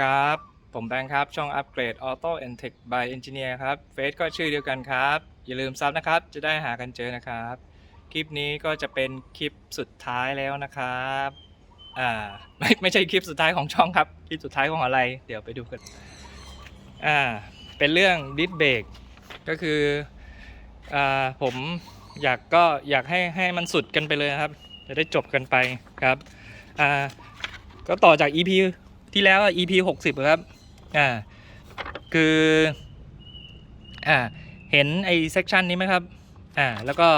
ครับ ผมแบงค์ครับ ช่องอัปเกรด Auto and Tech by Engineer ครับเฟซก็ชื่อเดียวกันครับ อย่าลืมซับนะครับ จะได้หากันเจอนะครับ คลิปนี้ก็จะเป็นคลิปสุดท้ายแล้วนะครับ อ่า ไม่ไม่ใช่คลิปสุดท้ายของช่องครับ คลิปสุดท้ายของอะไร เดี๋ยวไปดูกัน อ่า เป็นเรื่องดิสเบรกก็คือ อ่า ผมอยากก็อยากให้ให้มันสุดกันไปเลยครับ จะได้จบกันไปครับ อ่า ก็ต่อจาก EP ที่แล้วอะ EP 60อะครับ อ่า คือ อ่า เห็นไอ้เซกชันนี้ไหมครับ อ่า แล้วก็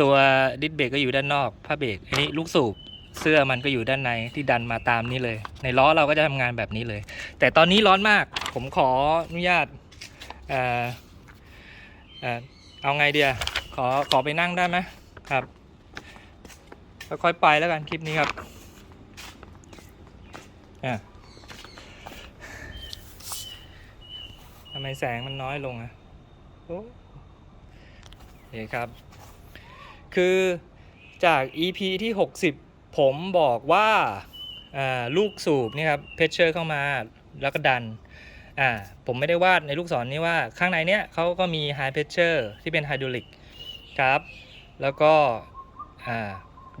ตัวดิสเบรกก็อยู่ด้านนอกผ้าเบรกอันนี้ลูกสูบเสื้อมันก็อยู่ด้านในที่ดันมาตามนี้เลย ในล้อเราก็จะทำงานแบบนี้เลย แต่ตอนนี้ร้อนมาก ผมขออนุญาตอ่าอ่าเอาไงเดียขอขอไปนั่งได้ไหมครับค่อยๆไปแล้วกันคลิปนี้ครับ อะทำไมแสงมันน้อยลงอะโอ้โอเคครับ คือจาก EP ที่ 60 ผมบอกว่าาลูกสูบนี่ครับเพชเชอร์เข้ามาแล้วก็ดันอ่าผมไม่ได้วาดในลูกศรน,นี้ว่าข้างในเนี้ยเขาก็มี High Pressure ที่เป็นไฮดรอลิกครับ แล้วก็อ่า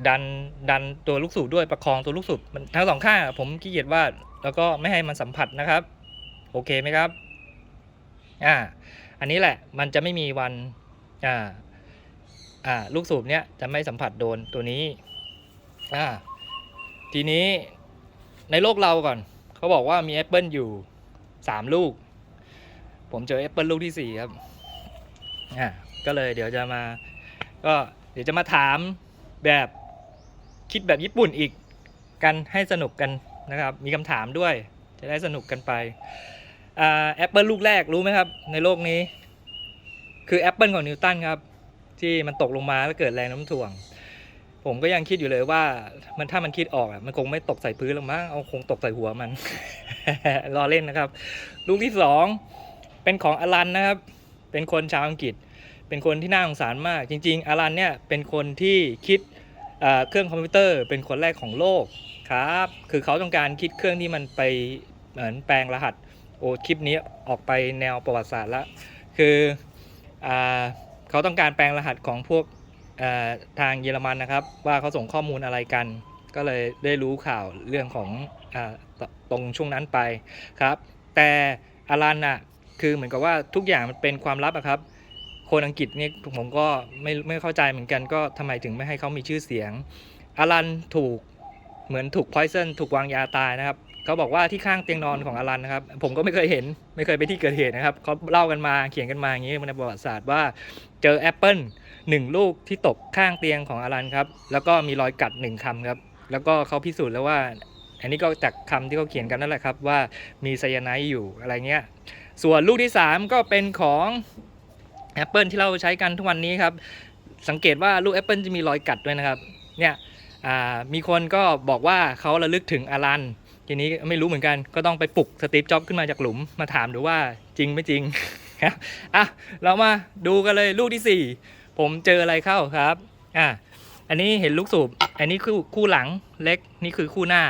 ดันดันตัวลูกสูบด้วยประคองตัวลูกสูบมันทั้งสองข้างผมขี้เกียจวาดแล้วก็ไม่ให้มันสัมผัสนะครับ โอเคไหมครับอ่าอันนี้แหละมันจะไม่มีวันอ่าอ่าลูกสูบเนี้ยจะไม่สัมผัสโดนตัวนี้อ่าทีนี้ในโลกเราก่อน เขาบอกว่ามีแอปเปิลอยู่สามลูก ผมเจอแอปเปิลลูกที่สี่ครับอ่าก็เลยเดี๋ยวจะมา ก็เดี๋ยวจะมาถามแบบ คิดแบบญี่ปุ่นอีกกันให้สนุกกันนะครับ มีคำถามด้วยจะได้สนุกกันไปแอปเปิลลูกแรกรู้ไหมครับ ในโลกนี้ คือแอปเปิลของนิวตันครับ ที่มันตกลงมาแล้วเกิดแรงน้ำถ่วง ผมก็ยังคิดอยู่เลยว่ามันถ้ามันคิดออกอะมันคงไม่ตกใส่พื้นหรอกมั้งเอาคงตกใส่หัวมันรอเล่นนะครับ ลูกที่สองเป็นของอลันนะครับ เป็นคนชาวอังกฤษ เป็นคนที่น่าสงสารมาก จริง ๆ อลันเนี่ยเป็นคนที่คิด เครื่องคอมพิวเตอร์เป็นคนแรกของโลกครับ คือเขาต้องการคิดเครื่องที่มันไปเหมือนแปลงรหัส โอ้คลิปนี้ออกไปแนวประวัติศาสตร์ละ คืออเขาต้องการแปลงรหัสของพวกทางเยอรมันนะครับ ว่าเขาส่งข้อมูลอะไรกัน ก็เลยได้รู้ข่าวเรื่องของอตรงช่วงนั้นไปครับ แต่อลันน่ะคือเหมือนกับว่าทุกอย่างมันเป็นความลับอะครับ คนอังกฤษนี่ผมก็ไม่ไม่เข้าใจเหมือนกันก็ทำไมถึงไม่ให้เขามีชื่อเสียงอลันถูกเหมือนถูกพอย o n ถูกวางยาตายนะครับเขาบอกว่าที่ข้างเตียงนอนของอลันนะครับ ผมก็ไม่เคยเห็นไม่เคยไปที่เกิดเหตุนะครับเขาเล่ากันมาเขียนกันมาอย่างนี้ในประวัติศาสตร์ว่าเจอแอปเปิลหนึ่งลูกที่ตกข้างเตียงของอลันครับ แล้วก็มีรอยกัดหนึ่งคำครับ แล้วก็เขาพิสูจน์แล้วว่า อันนี้ก็จากคำที่เขาเขียนกันนั่นแหละครับว่ามีไซยาไนด์อยู่อะไรเงี้ยส่วนลูกที่ 3 ก็เป็นของ Apple ที่เราใช้กันทุกวันนี้ครับ สังเกตว่าลูก Apple จะมีรอยกัดด้วยนะครับ เนี่ยมีคนก็บอกว่าเขาระลึกถึงอารัน ทีนี้ไม่รู้เหมือนกัน ก็ต้องไปปลุกสตีฟจ็อบขึ้นมาจากหลุม มาถามดูว่าจริงไม่จริงครับ อะ เรามาดูกันเลยลูกทีสี่4 ผมเจออะไรเข้าครับ อะ อันนี้เห็นลูกสูบ อันนี้คือคู่หลังเล็ก นี่คือคู่หน้า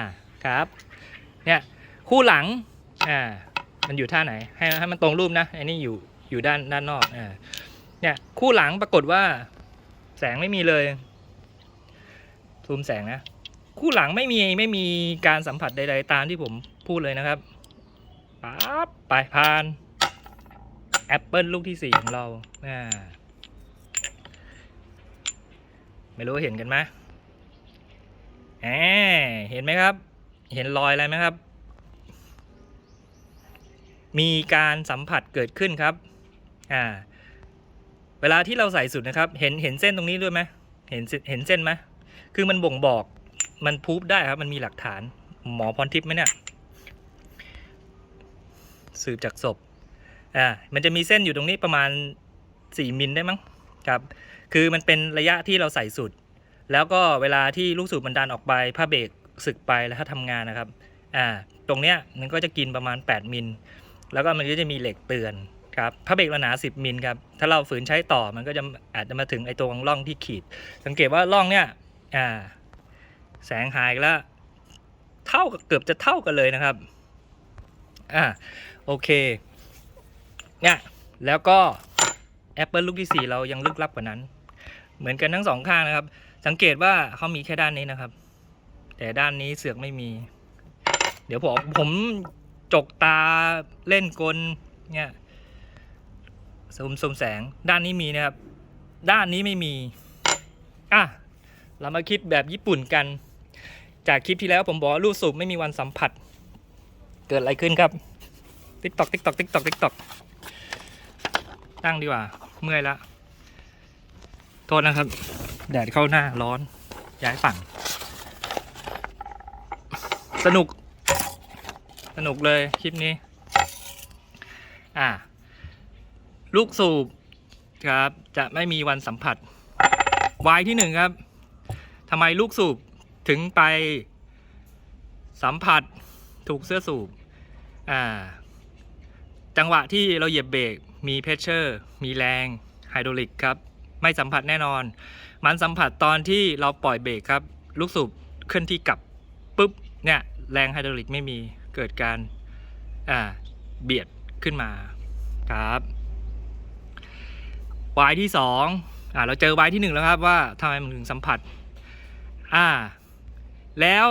ครับ เนี่ย คู่หลัง อ่า มันอยู่ท่าไหน ให้ให้มันตรงรูปนะ อันนี้อยู่ อยู่ด้านด้านนอกอ่าเนี่ยคู่หลังปรากฏว่า แสงไม่มีเลยซูมแสงนะคู่หลังไม่มีไม่มีการสัมผัสใดๆตามที่ผมพูดเลยนะครับปั๊บไปผ่านแอปเปิลลูกที่สี่ของเราอ่าไม่รู้เห็นกันไหมแหมเห็นไหมครับ เห็นรอยอะไรไหมครับ มีการสัมผัสเกิดขึ้นครับ อ่า เวลาที่เราใส่สุดนะครับ เห็นเห็นเส้นตรงนี้ด้วยไหมเห็นเห็นเส้นไหมคือมันบ่งบอกมันพูฟได้ครับ มันมีหลักฐานหมอพรทิพย์ไหมเนี่ย สืบจากศพอ่ามันจะมีเส้นอยู่ตรงนี้ประมาณ 4 มิลได้มั้งครับ คือมันเป็นระยะที่เราใส่สุด แล้วก็เวลาที่ลูกสูบมันดันออกไปผ้าเบรกสึกไปแล้วถ้าทำงานนะครับอ่าตรงเนี้ยมันก็จะกินประมาณ 8 มิล แล้วก็มันก็จะมีเหล็กเตือน ครับผ้าเบรกเราหนา 10 มิลครับ ถ้าเราฝืนใช้ต่อมันก็จะอาจจะมาถึงไอ้ตรงร่องที่ขีด สังเกตว่าร่องเนี้ยอ่า แสงหายแล้ว เท่ากับเกือบจะเท่ากันเลยนะครับ อ่าโอเค เนี่ยแล้วก็แอปเปิลลูกที่ 4 เรายังลึกลับกว่านั้น เหมือนกันทั้งสองข้างนะครับ สังเกตว่าเขามีแค่ด้านนี้นะครับ แต่ด้านนี้เสือกไม่มี เดี๋ยวผมผมจกตาเล่นกลเนี่ย ซูมซูมแสงด้านนี้มีนะครับ ด้านนี้ไม่มีอะเรามาคิดแบบญี่ปุ่นกัน จากคลิปที่แล้วผมบอกว่าลูกสูบไม่มีวันสัมผัส เกิดอะไรขึ้นครับติ๊กตอกติ๊กตอกติ๊กตอกติ๊กตอกตั้งดีกว่า เมื่อยละโทษนะครับ แดดเข้าหน้าร้อน ย้ายฝั่ง สนุก สนุกเลยคลิปนี้ อ่า ลูกสูบครับ จะไม่มีวันสัมผัสวายที่หนึ่งครับทำไมลูกสูบถึงไปสัมผัสถูกเสื้อสูบอ่าจังหวะที่เราเหยียบเบรกมีเพชเชอร์ มีแรงไฮดรอลิกครับ ไม่สัมผัสแน่นอน มันสัมผัสตอนที่เราปล่อยเบรกครับ ลูกสูบเคลื่อนที่กลับปุ๊บเนี่ยแรงไฮดรอลิกไม่มีเกิดการอ่าเบียดขึ้นมาครับ วายที่สองอ่าเราเจอวายที่หนึ่งแล้วครับว่าทำไมมันถึงสัมผัส อ่า แล้ว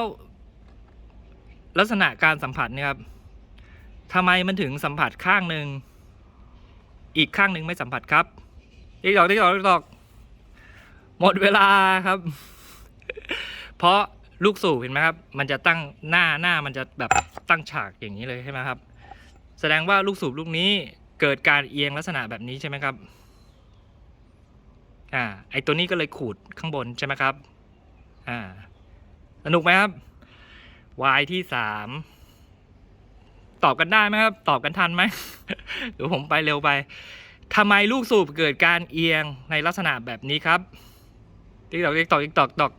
ลักษณะการสัมผัสเนี่ยครับทำไมมันถึงสัมผัสข้างหนึ่งอีกข้างหนึ่งไม่สัมผัสครับติ๊กตอกติ๊กตอกติ๊กตอกหมดเวลาครับ เพราะลูกสูบเห็นไหมครับ มันจะตั้งหน้าหน้ามันจะแบบตั้งฉากอย่างนี้เลยใช่ไหมครับ แสดงว่าลูกสูบลูกนี้เกิดการเอียงลักษณะแบบนี้ใช่ไหมครับ อ่าไอตัวนี้ก็เลยขูดข้างบนใช่ไหมครับอ่าสนุกไหมครับ y ที่สามตอบกันได้ไหมครับ ตอบกันทันไหมเดี๋ยวผมไปเร็วไปทำไมลูกสูบเกิดการเอียงในลักษณะแบบนี้ครับติ๊กตอกติ๊กตอกติ๊กตอกตอก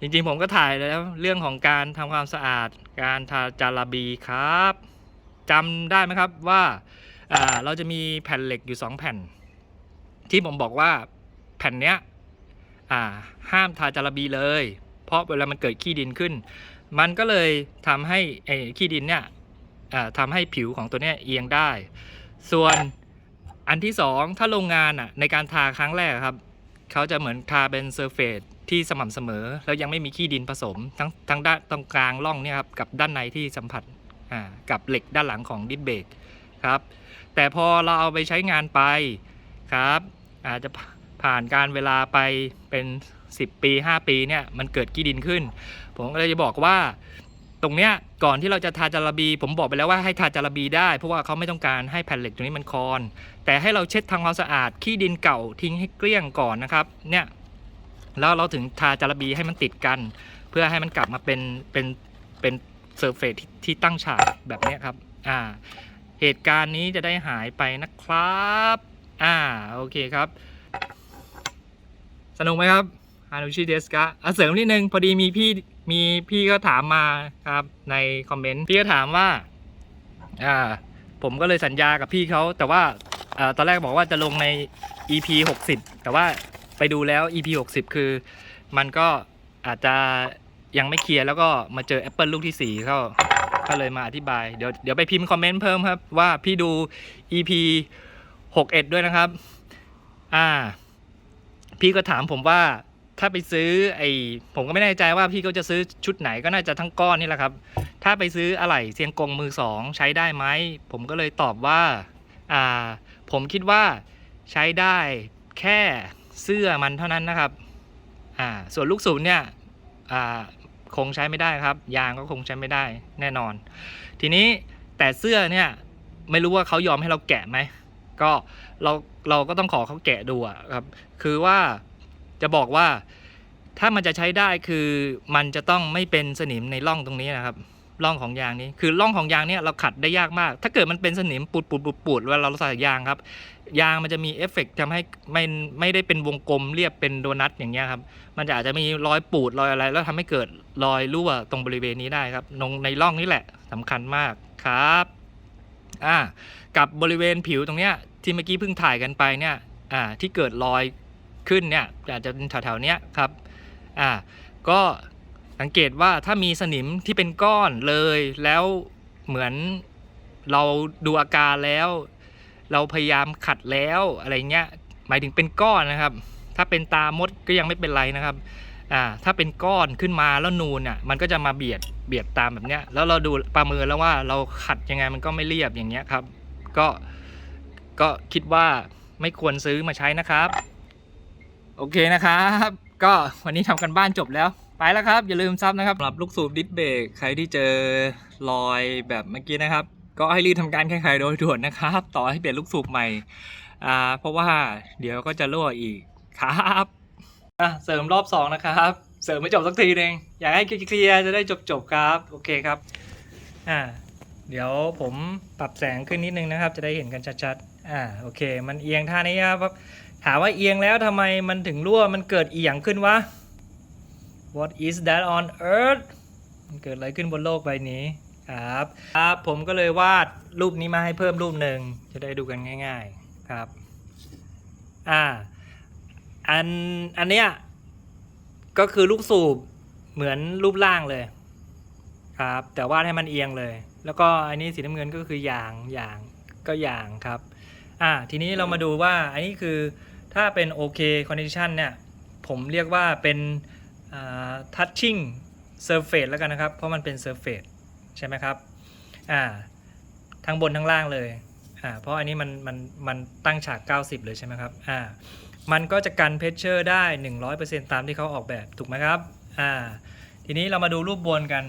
จริงๆผมก็ถ่ายแล้วเรื่องของการทำความสะอาดการทาจาราบีครับจำได้ไหมครับว่าอ่าเราจะมีแผ่นเหล็กอยู่สองแผ่น ที่ผมบอกว่าแผ่นเนี้ยห้ามทาจาระบีเลย เพราะเวลามันเกิดขี้ดินขึ้น มันก็เลยทำให้ไอ้ขี้ดินเนี่ยทำให้ผิวของตัวเนี้ยเอียงได้ ส่วนอันที่สองถ้าโรงงานอะในการทาครั้งแรกครับเขาจะเหมือนทาเป็นเซอร์เฟสที่สม่ำเสมอ แล้วยังไม่มีขี้ดินผสม ทั้งทั้งด้านตรงกลางร่องเนี่ยครับกับด้านในที่สัมผัสกับเหล็กด้านหลังของดิสเบรกครับ แต่พอเราเอาไปใช้งานไปครับ อาจจะผ่านการเวลาไปเป็น 10 ปี 5 ปีเนี่ยมันเกิดขี้ดินขึ้น ผมก็เลยจะบอกว่าตรงเนี้ยก่อนที่เราจะทาจาระบี ผมบอกไปแล้วว่าให้ทาจาระบีได้ เพราะว่าเขาไม่ต้องการให้แผ่นเหล็กตรงนี้มันคอน แต่ให้เราเช็ดทำความสะอาดขี้ดินเก่าทิ้งให้เกลี้ยงก่อนนะครับเนี่ยแล้วเราถึงทาจาระบีให้มันติดกัน เพื่อให้มันกลับมาเป็นเป็นเป็นเซอร์เฟสที่ที่ตั้งฉากแบบนี้ครับอ่าเหตุการณ์นี้จะได้หายไปนะครับ อ่าโอเคครับ สนุกไหมครับฮานุชิเดสกะอะเสริมนิดนึง พอดีมีพี่มีพี่ก็ถามมาครับในคอมเมนต์พี่ก็ถามว่าอ่าผมก็เลยสัญญากับพี่เขาแต่ว่าอ่าตอนแรกบอกว่าจะลงใน EP 60 แต่ว่าไปดูแล้ว EP 60 คือ มันก็อาจจะยังไม่เคลียร์แล้วก็มาเจอ Apple ลูกที่ 4 เข้าก็เลยมาอธิบาย เดี๋ยวเดี๋ยวไปพิมพ์คอมเมนต์เพิ่มครับ ว่าพี่ดู EP 61ด้วยนะครับ อ่า พี่ก็ถามผมว่าถ้าไปซื้อไอผมก็ไม่แน่ใจว่าพี่ก็จะซื้อชุดไหนก็น่าจะทั้งก้อนนี่แหละครับ ถ้าไปซื้ออะไหล่เซียงกงมือสองใช้ได้ไหม ผมก็เลยตอบว่า อ่า ผมคิดว่าใช้ได้แค่เสื้อมันเท่านั้นนะครับ อ่า ส่วนลูกสูบเนี่ย อ่า คงใช้ไม่ได้ครับ ยางก็คงใช้ไม่ได้แน่นอน ทีนี้แต่เสื้อเนี่ยไม่รู้ว่าเขายอมให้เราแกะไหม ก็เราเราก็ต้องขอเขาแกะดูอะครับ คือว่าจะบอกว่าถ้ามันจะใช้ได้คือมันจะต้องไม่เป็นสนิมในร่องตรงนี้นะครับร่องของยางนี้คือร่องของยางเนี่ยเราขัดได้ยากมาก ถ้าเกิดมันเป็นสนิมปูดปูดปูดปูดเวลาเราใส่ยางครับ ยางมันจะมีเอฟเฟกต์ทำให้ไม่ไม่ได้เป็นวงกลมเรียบเป็นโดนัทอย่างเงี้ยครับ มันจะอาจจะมีรอยปูดรอยอะไร แล้วทำให้เกิดรอยรั่วตรงบริเวณนี้ได้ครับตรงในร่องนี้แหละสำคัญมากครับ อ่า กับบริเวณผิวตรงเนี้ยที่เมื่อกี้เพิ่งถ่ายกันไปเนี่ยอ่าที่เกิดรอยขึ้นเนี่ยอาจจะเป็นแถวๆเนี้ยครับอ่าก็สังเกตว่าถ้ามีสนิมที่เป็นก้อนเลยแล้วเหมือนเราดูอาการแล้ว เราพยายามขัดแล้วอะไรเงี้ยหมายถึงเป็นก้อนนะครับ ถ้าเป็นตามดก็ยังไม่เป็นไรนะครับอ่าถ้าเป็นก้อนขึ้นมาแล้วนูนอะมันก็จะมาเบียดเบียดตามแบบเนี้ยแล้วเราดูประเมินแล้วว่าเราขัดยังไงมันก็ไม่เรียบอย่างเงี้ยครับ ก็ก็คิดว่าไม่ควรซื้อมาใช้นะครับ โอเคนะครับ ก็วันนี้ทำกันบ้านจบแล้ว ไปแล้วครับ อย่าลืมซับนะครับสำหรับลูกสูบดิสเบรกใครที่เจอรอยแบบเมื่อกี้นะครับ ก็ให้รีบทำการแก้ไขโดยด่วนนะครับ ต่อให้เปลี่ยนลูกสูบใหม่อ่าเพราะว่าเดี๋ยวก็จะรั่วอีกครับอะเสริมรอบสองนะครับ เสริมไม่จบสักทีเองอยากให้เคลียร์จะได้จบๆครับ โอเคครับอ่า เดี๋ยวผมปรับแสงขึ้นนิดนึงนะครับ จะได้เห็นกันชัดๆ อ่าโอเค มันเอียงท่านี้ครับถามว่าเอียงแล้วทำไมมันถึงรั่วมันเกิดเอียงขึ้นวะ What is that on earth มันเกิดอะไรขึ้นบนโลกใบนี้ครับครับ ผมก็เลยวาดรูปนี้มาให้เพิ่มรูปหนึ่งจะได้ดูกันง่าย ๆครับอ่าอันอันเนี้ยก็คือลูกสูบเหมือนรูปร่างเลยครับ แต่วาดให้มันเอียงเลย แล้วก็อันนี้สีน้ำเงินก็คือยางยางก็ยางครับอ่าทีนี้เรามาดูว่าอันนี้คือถ้าเป็นโอเคคอนดิชันเนี่ยผมเรียกว่าเป็นอ่า touching surface แล้วกันนะครับ เพราะมันเป็น surface ใช่ไหมครับอ่าทั้งบนทั้งล่างเลยอ่าเพราะอันนี้มันมันมันตั้งฉาก 90 เลยใช่ไหมครับอ่ามันก็จะกันเพชเชอร์ได้ 100%ตามที่เขาออกแบบถูกไหมครับอ่าทีนี้เรามาดูรูปบนกัน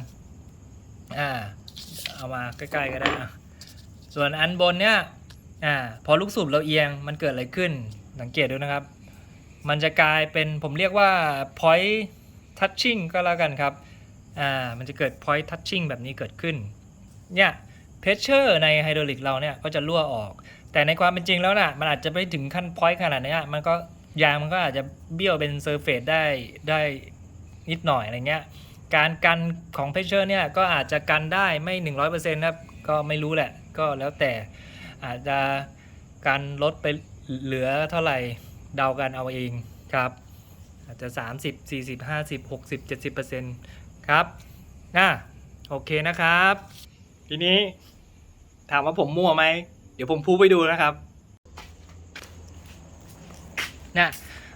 อ่า เอามาใกล้ๆก็ได้ ส่วนอันบนเนี่ยอ่าพอลูกสูบเราเอียงมันเกิดอะไรขึ้น สังเกตดูนะครับ มันจะกลายเป็นผมเรียกว่า point touching ก็แล้วกันครับอ่ามันจะเกิด point touching แบบนี้เกิดขึ้นเนี่ยเพชเชอร์ในไฮดรอลิกเราเนี่ยก็จะรั่วออก แต่ในความเป็นจริงแล้วนะ่ะมันอาจจะไม่ถึงขั้น point ขนาดนี้มันก็ยางมันก็อาจจะเบี้ยวเป็นเซอร์เฟสได้ได้นิดหน่อยอะไรเงี้ย การกันของเพชเชอร์เนี่ยก็อาจจะกันได้ไม่ 100%ครับ ก็ไม่รู้แหละ ก็แล้วแต่อาจจะการลดไปเหลือเท่าไหร่เดากันเอาเองครับ อาจจะ 30 40 50 60 70%ครับน่ะโอเคนะครับ ทีนี้ถามว่าผมมั่วไหม เดี๋ยวผมพูดไปดูนะครับน่ะ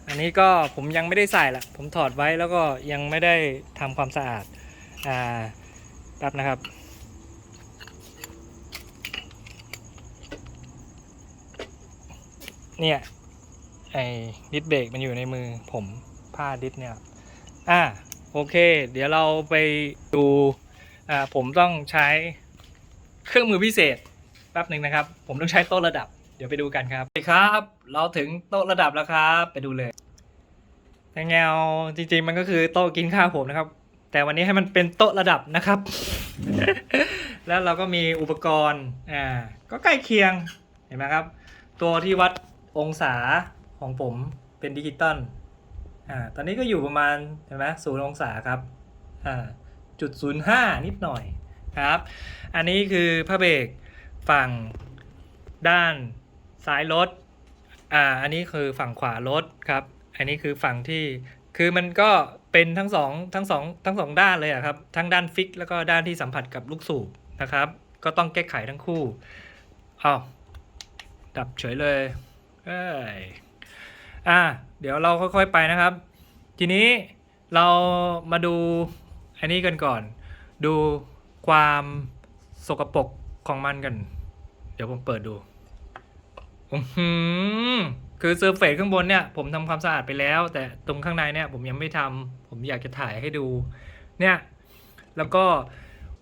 อันนี้ก็ผมยังไม่ได้ใส่ละผมถอดไว้แล้วก็ยังไม่ได้ทำความสะอาดอ่าแป๊บนะครับเนี่ยไอ้ดิสเบรกมันอยู่ในมือผมผ้าดิสเนี่ยอ่าโอเค เดี๋ยวเราไปดูอ่าผมต้องใช้เครื่องมือพิเศษแป๊บหนึ่งนะครับ ผมต้องใช้โต๊ะระดับ เดี๋ยวไปดูกันครับครับ เราถึงโต๊ะระดับแล้วครับ ไปดูเลยแต่แงวจริง ๆ มันก็คือโต๊ะกินข้าวผมนะครับ แต่วันนี้ให้มันเป็นโต๊ะระดับนะครับ แล้วเราก็มีอุปกรณ์อ่าก็ใกล้เคียงเห็นไหมครับ ตัวที่วัดองศาของผมเป็นดิจิตอลอ่าตอนนี้ก็อยู่ประมาณเห็นไหมศูนย์องศาครับอ่าจุดศูนย์ห้านิดหน่อยครับ อันนี้คือพระเบรกฝั่งด้าน ซ้ายรถอ่า อันนี้คือฝั่งขวารถครับ อันนี้คือฝั่งที่ คือมันก็เป็นทั้งสองทั้งสองทั้งสองด้านเลยอะครับ ทั้งด้านฟิกแล้วก็ด้านที่สัมผัสกับลูกสูบนะครับ ก็ต้องแก้ไขทั้งคู่อ้าวดับเฉยเลยเอ้ยอ่า เดี๋ยวเราค่อยๆไปนะครับ ทีนี้เรามาดูอันนี้กันก่อน ดูความสกปรกของมันกัน เดี๋ยวผมเปิดดู อือคือเซอร์เฟซข้างบนเนี่ย ผมทำความสะอาดไปแล้ว แต่ตรงข้างในเนี่ย ผมยังไม่ทำผมอยากจะถ่ายให้ดู เนี่ย แล้วก็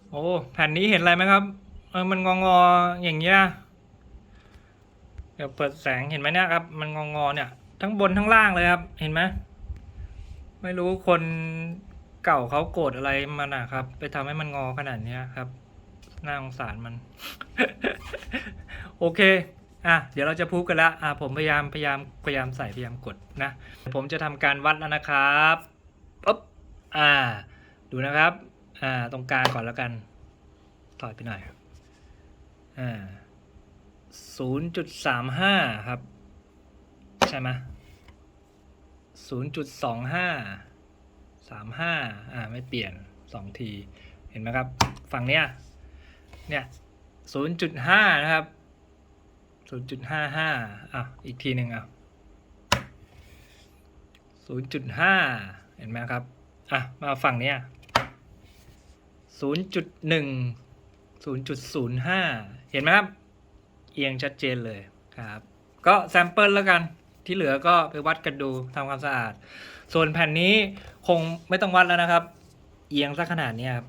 โอ้แผ่นนี้เห็นอะไรไหมครับเออมันงองออย่างเงี้ยเดี๋ยวเปิดแสงเห็นไหมเนี่ยครับ มันงองอเนี่ย ทั้งบนทั้งล่างเลยครับ เห็นไหมไม่รู้คนเก่าเขาโกรธอะไรมันนะครับ ไปทำให้มันงอขนาดเนี้ยครับน่าสงสารมัน โอเค อะเดี๋ยวเราจะพูดกันละอะผมพยายามพยายามพยายามใส่พยายามกดนะ ผมจะทำการวัดแล้วนะครับปุ๊บอ่า ดูนะครับ อ่า ตรงกลางก่อนแล้วกันถอยไปหน่อยอ่าศูนย์จุดสามห้าครับ ใช่ไหมศูนย์จุดสองห้าสามห้าอ่า ไม่เปลี่ยนสองที เห็นไหมครับ ฝั่งเนี้ย เนี่ยศูนย์จุดห้านะครับ ศูนย์จุดห้าห้าอะ อีกทีหนึ่งอะศูนย์จุดห้าเห็นไหมครับ อะ มาฝั่งเนี้ยศูนย์จุดหนึ่งศูนย์จุดศูนย์ห้าเห็นไหมครับ เอียงชัดเจนเลยครับ ก็แซมเปิลแล้วกันที่เหลือก็ไปวัดกันดูทำความสะอาด ส่วนแผ่นนี้คงไม่ต้องวัดแล้วนะครับ เอียงสักขนาดนี้ครับ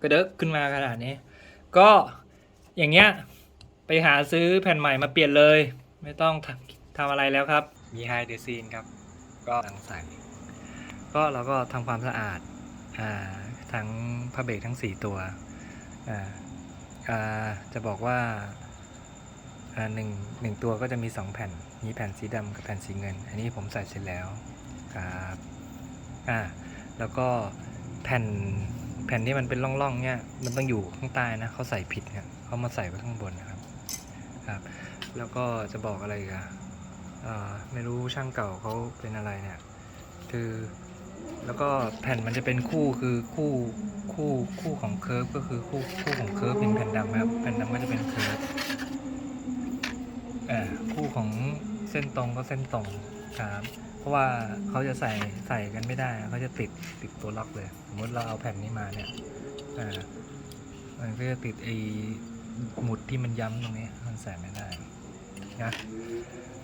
กระเดกขึ้นมาขนาดนี้ ก็อย่างเงี้ย ไปหาซื้อแผ่นใหม่มาเปลี่ยนเลย ไม่ต้องทำทำอะไรแล้วครับ มีไฮเดซีนครับ ก็ตั้งใส่ก็เราก็ทำความสะอาดอ่าทั้งพระเบรกทั้ง 4 ตัวอ่าอ่าจะบอกว่าอ่าหนึ่งหนึ่งตัวก็จะมี 2 แผ่น มีแผ่นสีดำกับแผ่นสีเงิน อันนี้ผมใส่เสร็จแล้วครับอ่าแล้วก็แผ่นแผ่นที่มันเป็นร่องๆเนี่ยมันต้องอยู่ข้างใต้นะเขาใส่ผิดเนี่ยเขามาใส่ไว้ข้างบนนะ ครับ แล้วก็จะบอกอะไรกันไม่รู้ช่างเก่าเขาเป็นอะไรเนี่ย คือ แล้วก็แผ่นมันจะเป็นคู่คือคู่คู่คู่ของเคิร์ฟก็คือคู่คู่ของเคิร์ฟเป็นแผ่นดำนะครับแผ่นดำก็จะเป็นเคิร์ฟอ่คู่ของเส้นตรงก็เส้นตรงครับเพราะว่าเขาจะใส่ใส่กันไม่ได้เขาจะติดติดตัวล็อกเลย สมมติเราเอาแผ่นนี้มาเนี่ยอ่ามันก็จะติดไอ หมุดที่มันย้ำตรงนี้มันใส่ไม่ได้นะ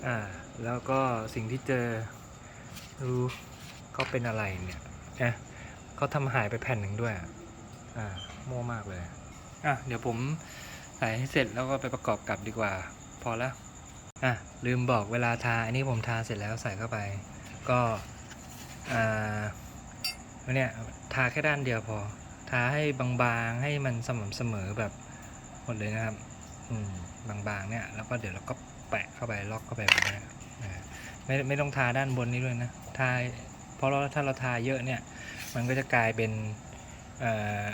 อ่าแล้วก็สิ่งที่เจอรู้เขาเป็นอะไรเนี่ยนะเขาทำหายไปแผ่นหนึ่งด้วยอะอ่าโม่มากเลยอะเดี๋ยวผมใส่ให้เสร็จแล้วก็ไปประกอบกลับดีกว่า พอแล้วอะลืมบอกเวลาทาอันนี้ผมทาเสร็จแล้วใส่เข้าไป ก็อ่าเนี่ยทาแค่ด้านเดียวพอ ทาให้บางๆให้มันสม่ำเสมอแบบ หมดเลยนะครับ อืมบางๆเนี่ย แล้วก็เดี๋ยวเราก็แปะเข้าไปล็อกเข้าไปแบบนี้อ่าไม่ไม่ต้องทาด้านบนนี้ด้วยนะทาเพราะเราถ้าเราทาเยอะเนี่ย มันก็จะกลายเป็นเอ่อ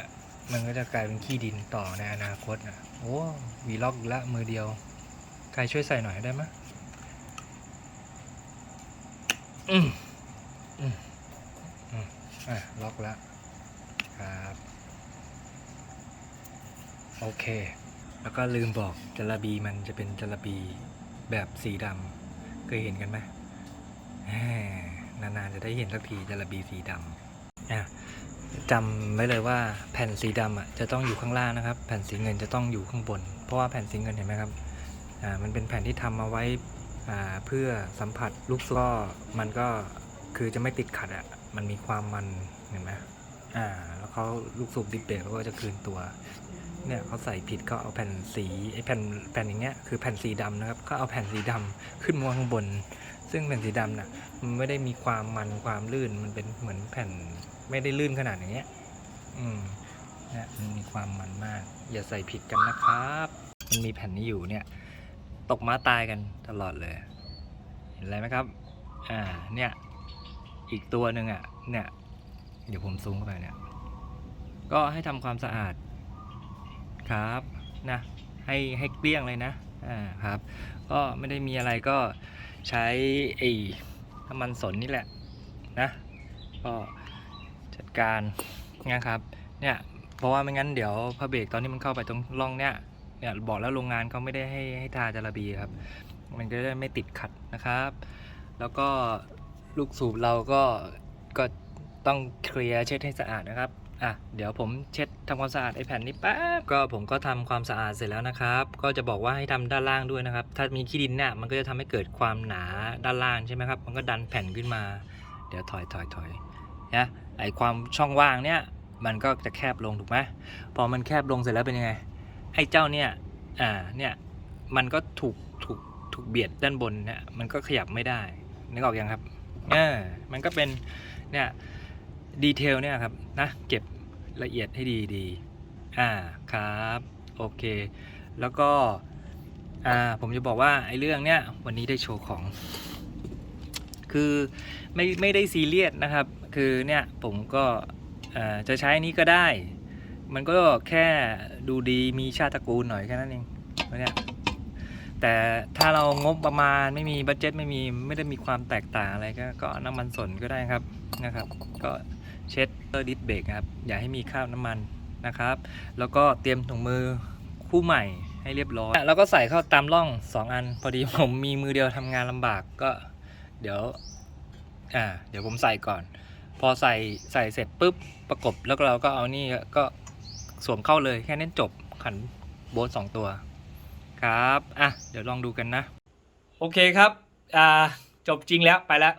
มันก็จะกลายเป็นขี้ดินต่อในอนาคตนะโอ้วีล็อกละมือเดียวใครช่วยใส่หน่อยได้ไหมอืมอืมอืมอะล็อกแล้วครับ โอเค แล้วก็ลืมบอกจระบีมันจะเป็นจระบีแบบสีดำเคยเห็นกันไหมนานๆจะได้เห็นสักทีจระบีสีดำจำไว้เลยว่าแผ่นสีดำอะจะต้องอยู่ข้างล่างนะครับ แผ่นสีเงินจะต้องอยู่ข้างบน เพราะว่าแผ่นสีเงินเห็นไหมครับมันเป็นแผ่นที่ทำมาไว้เพื่อสัมผัสลูกสูบก็ มันก็คือจะไม่ติดขัดอะมันมีความมันเห็นไหมอ่าแล้วเขาลูกสูบดิบเบรกเขาก็จะคืนตัว เนี่ยเขาใส่ผิดก็เอาแผ่นสีไอ้แผ่นแผ่นอย่างเงี้ยคือแผ่นสีดำนะครับก็เอาแผ่นสีดำขึ้นมาข้างบน ซึ่งแผ่นสีดำน่ะมันไม่ได้มีความมันความลื่นมันเป็นเหมือนแผ่นไม่ได้ลื่นขนาดอย่างเงี้ยอืมนะมันมีความมันมาก อย่าใส่ผิดกันนะครับ มันมีแผ่นนี้อยู่เนี่ยตกม้าตายกันตลอดเลย เห็นอะไรไหมครับอ่าเนี่ยอีกตัวหนึ่งอะเนี่ยเดี๋ยวผมซูมเข้าไปเนี่ยก็ให้ทำความสะอาด ครับนะให้ให้เกลี้ยงเลยนะอ่าครับ ก็ไม่ได้มีอะไรก็ใช้ไอ้น้ำมันสนนี่แหละนะก็จัดการนะครับเนี่ยเพราะว่าไม่งั้นเดี๋ยวพระเบรกตอนที่มันเข้าไปตรงร่องเนี่ยเนี่ยบอกแล้วโรงงานเขาไม่ได้ให้ให้ทาจาระบีครับ มันก็ได้ไม่ติดขัดนะครับ แล้วก็ลูกสูบเราก็ก็ต้องเคลียร์เช็ดให้สะอาดนะครับ อะเดี๋ยวผมเช็ดทำความสะอาดไอ้แผ่นนี้แป๊บก็ผมก็ทำความสะอาดเสร็จแล้วนะครับ ก็จะบอกว่าให้ทำด้านล่างด้วยนะครับ ถ้ามีขี้ดินเนี่ยมันก็จะทำให้เกิดความหนาด้านล่างใช่ไหมครับ มันก็ดันแผ่นขึ้นมา เดี๋ยวถอยถอยถอยนะไอความช่องว่างเนี่ยมันก็จะแคบลงถูกไหมพอมันแคบลงเสร็จแล้วเป็นยังไงไอ้เจ้าเนี่ยอ่าเนี่ยมันก็ถูกถูกถูกเบียดด้านบนเนี่ยมันก็ขยับไม่ได้นึกออกยังครับเออมันก็เป็นเนี่ยดีเทลเนี่ยครับนะเก็บ ละเอียดให้ดีดีๆอ่าครับโอเค แล้วก็อ่าผมจะบอกว่าไอ้เรื่องเนี้ยวันนี้ได้โชว์ของ คือไม่ไม่ได้ซีเรียสนะครับ คือเนี่ยผมก็อ่าจะใช้อันนี้ก็ได้ มันก็แค่ดูดีมีชาติตระกูลหน่อยแค่นั้นเองเนี่ยแต่ถ้าเรางบประมาณไม่มีบัตเจ็ตไม่มีไม่ได้มีความแตกต่างอะไรก็ก็น้ำมันสนก็ได้ครับนะครับ ก็ เช็ดดิสเบรกครับ อย่าให้มีคราบน้ำมันนะครับ แล้วก็เตรียมถุงมือคู่ใหม่ให้เรียบร้อยแล้วก็ใส่เข้าตามร่อง 2 อัน พอดีผมมีมือเดียวทำงานลำบากก็เดี๋ยวอ่าเดี๋ยวผมใส่ก่อน พอใส่ใส่เสร็จปุ๊บประกบแล้วเราก็เอานี่ก็สวมเข้าเลยแค่นี้จบขันโบสสองตัวครับอะเดี๋ยวลองดูกันนะ โอเคครับอ่าจบจริงแล้วไปแล้ว